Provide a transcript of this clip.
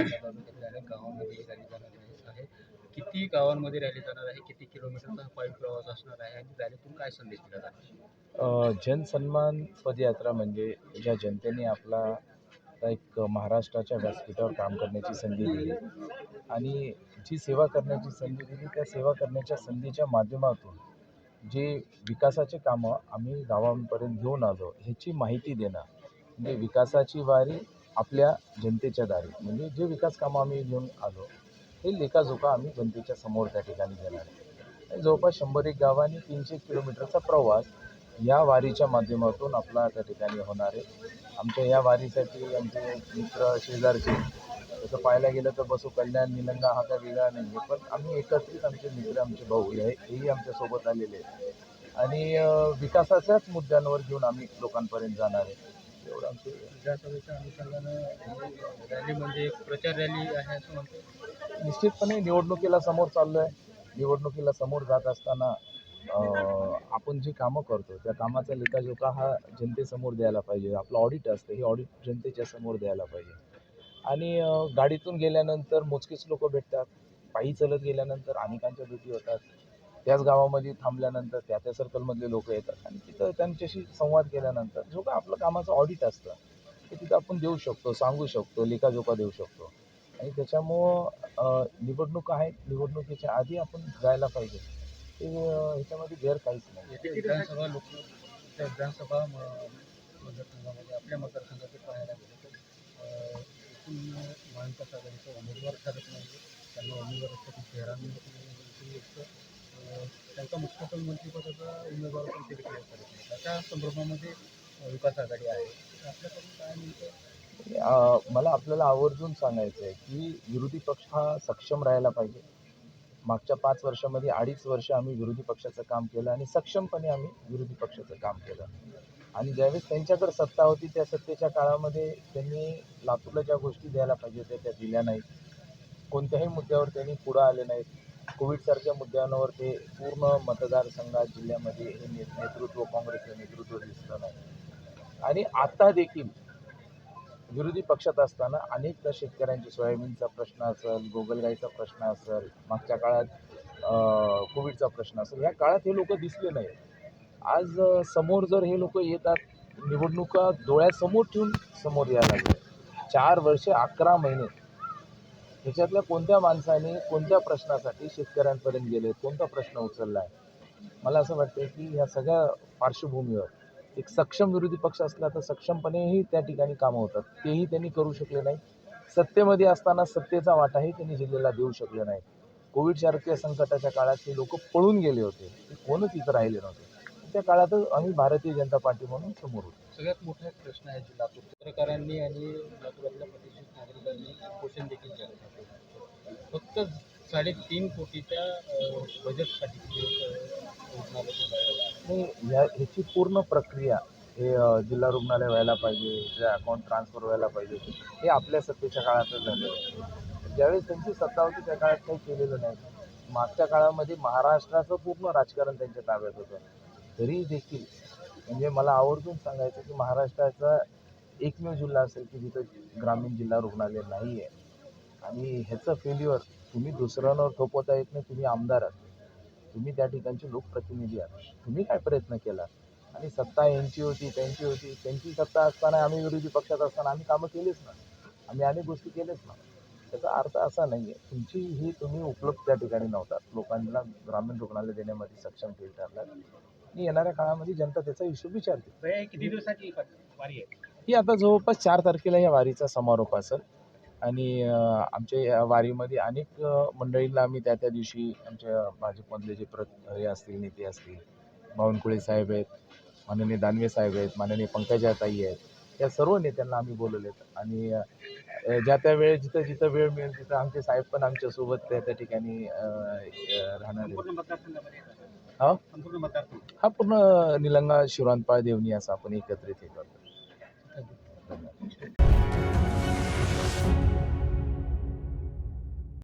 गावामध्ये रॅली जाणार आहे. किती गावांमध्ये रॅली जाणार आहे? किती किलोमीटरचा पायी प्रवास असणार आहे? आणि रॅलीतून काय संदेश दिला जाणार जनसन्मान पदयात्रा म्हणजे ज्या जनतेने आपला एक महाराष्ट्राच्या व्यासपीठावर काम करण्याची संधी दिली आणि जी सेवा करण्याची संधी दिली त्या सेवा करण्याच्या संधीच्या माध्यमातून जे विकासाचे कामं आम्ही गावांपर्यंत घेऊन आलो ह्याची माहिती देणं म्हणजे विकासाची वारी आपल्या जनतेच्या दारी. म्हणजे जे विकास कामं आम्ही घेऊन आलो हे लेखाजोखा आम्ही जनतेच्या समोर त्या ठिकाणी देणार आहे. जवळपास शंभर एक गावांनी तीनशे किलोमीटरचा प्रवास या वारीच्या माध्यमातून आपला त्या ठिकाणी होणार आहे. आमच्या या वारीसाठी आमचे मित्र शेजारचे तसं पाहायला गेलं तर बसू कल्याण निलंगा हा काय वेगळा नाही आहे पण आम्ही एकत्रित आमचे मित्र आमचे भाऊ हे हेही आमच्यासोबत आलेले आहेत. आणि विकासाच्याच मुद्द्यांवर घेऊन आम्ही लोकांपर्यंत जाणार आहे. एवढं आमचे विधानसभेच्या अनुषंगानं रॅली म्हणजे एक प्रचार रॅली आहे असं म्हणतो निश्चितपणे निवडणुकीला समोर चाललो आहे निवडणुकीला समोर जात असताना आपण जी कामं करतो त्या कामाचा लेखाजोखा हा जनतेसमोर द्यायला पाहिजे. आपलं ऑडिट असतं हे ऑडिट जनतेच्या समोर द्यायला पाहिजे. आणि गाडीतून गेल्यानंतर मोजकेच लोक भेटतात. पायी चलत गेल्यानंतर अनेकांच्या भेटी होतात. त्याच गावामध्ये थांबल्यानंतर त्या त्या सर्कलमधले लोक येतात. आणि तिथं त्यांच्याशी संवाद केल्यानंतर जो काय आपलं कामाचं ऑडिट असतं ते तिथं आपण देऊ शकतो सांगू शकतो लेखाजोखा देऊ शकतो. आणि त्याच्यामुळं निवडणूक आहे निवडणुकीच्या आधी आपण जायला पाहिजे. ते ह्याच्यामध्ये गैर काहीच नाही विधानसभा लोक त्या विधानसभा मतदारसंघामध्ये आपल्या मतदारसंघातील पाहायला गेलं तर एकूण महाविकास आघाडीचा उमेदवार ठरत नाही त्यांना उमेदवारासाठी चेहरा मिळत नाही. आणि एक अं, त्यांचा मुख्यमंत्री मंत्रिपदाचा उमेदवार पण ते डिक्लेअर करत नाही त्या संदर्भामध्ये विकास आघाडी आहे. आपल्याकडून काय मिळतं मला आपल्याला आवर्जून सांगायचं आहे की विरोधी पक्ष हा सक्षम राहायला पाहिजे. मागच्या पाच वर्षामध्ये अडीच वर्ष आम्ही विरोधी पक्षाचं काम केलं आणि सक्षमपणे आम्ही विरोधी पक्षाचं काम केलं. आणि ज्यावेळेस त्यांच्याकडे सत्ता होती त्या सत्तेच्या काळामध्ये त्यांनी लातूरला ज्या गोष्टी द्यायला पाहिजे होत्या त्या दिल्या नाहीत. कोणत्याही मुद्द्यावर त्यांनी पुढं आले नाहीत. कोविडसारख्या मुद्द्यांवर ते पूर्ण मतदारसंघात जिल्ह्यामध्ये हे ने- नेतृत्व काँग्रेसचं नेतृत्व दिसलं नाही. आणि आता देखील विरोधी पक्षात असताना अनेक त्या शेतकऱ्यांचे सोयाबीनचा प्रश्न असेल गोगलगाईचा प्रश्न असेल मागच्या काळात कोविडचा प्रश्न असेल या काळात हे लोक दिसले नाही आज समोर जर हे लोक येतात निवडणुका डोळ्यासमोर ठेवून समोर यायला लागले. चार वर्षे अकरा महिने ह्याच्यातल्या कोणत्या माणसाने कोणत्या प्रश्नासाठी शेतकऱ्यांपर्यंत गेले? कोणता प्रश्न उचलला आहे? मला असं वाटतं की ह्या सगळ्या पार्श्वभूमीवर एक सक्षम विरोधी पक्ष असला तर सक्षमपणेही त्या ठिकाणी कामं होतात. तेही त्यांनी करू शकले नाही. सत्तेमध्ये असताना सत्तेचा वाटाही त्यांनी जिल्ह्याला देऊ शकले नाही. कोविडसारख्या संकटाच्या काळात ते लोक पळून गेले होते. ते कोणच इथं राहिले नव्हते. त्या काळातच आम्ही भारतीय जनता पार्टी म्हणून समोर होतो. सगळ्यात मोठा प्रश्न आहे जी लातूर पत्रकारांनी आणि लातूरातल्या प्रतिष्ठित नागरिकांनी उपोषण देखील केलं. फक्त साडेतीन कोटीच्या बजेटसाठी ह्या ह्याची पूर्ण प्रक्रिया हे जिल्हा रुग्णालय व्हायला पाहिजे हे अकाउंट ट्रान्सफर व्हायला पाहिजे हे आपल्या सत्तेच्या काळातच झालेलं आहे. ज्यावेळेस त्यांची सत्ता होती त्या काळात काही केलेलं नाही. मागच्या काळामध्ये महाराष्ट्राचं पूर्ण राजकारण त्यांच्या ताब्यात होतं. तरी देखील म्हणजे मला आवर्जून सांगायचं की महाराष्ट्राचा एकमेव जिल्हा असेल की जिथं ग्रामीण जिल्हा रुग्णालय नाही आहे आणि ह्याचं फेल्युअर तुम्ही दुसऱ्यांवर थोपवता येत नाही तुम्ही आमदार आहात. तुम्ही त्या ठिकाणचे लोकप्रतिनिधी आहात. तुम्ही काय प्रयत्न केला? आणि सत्ता यांची होती त्यांची होती त्यांची सत्ता असताना आम्ही विरोधी पक्षात असताना आम्ही कामं केलीच ना. आम्ही अनेक गोष्टी केल्याच ना. त्याचा अर्थ असा नाही आहे तुमची ही तुम्ही उपलब्ध त्या ठिकाणी नव्हतात. लोकांना ग्रामीण रुग्णालय देण्यामध्ये सक्षम फील ठरला आणि येणाऱ्या काळामध्ये जनता त्याचा हिशोब विचारते किती दिवसाची वारी आहे? ही आता जवळपास चार तारखेला या वारीचा समारोप असेल आणि आमच्या या वारीमध्ये अनेक मंडळींना आम्ही त्या त्या दिवशी आमच्या भाजपमधले जे प्र हे असतील नेते असतील बावनकुळे साहेब आहेत माननीय दानवे साहेब आहेत माननीय पंकजाताई आहेत या सर्व नेत्यांना आम्ही बोलवलेत. आणि ज्या त्या वेळेस जिथं जिथं वेळ मिळेल तिथं आमचे साहेब पण आमच्यासोबत त्या त्या ठिकाणी राहणार हा? हा पूर्ण निलंगा शिवरानपाळ देवणी असं आपण एकत्रित हे करतो.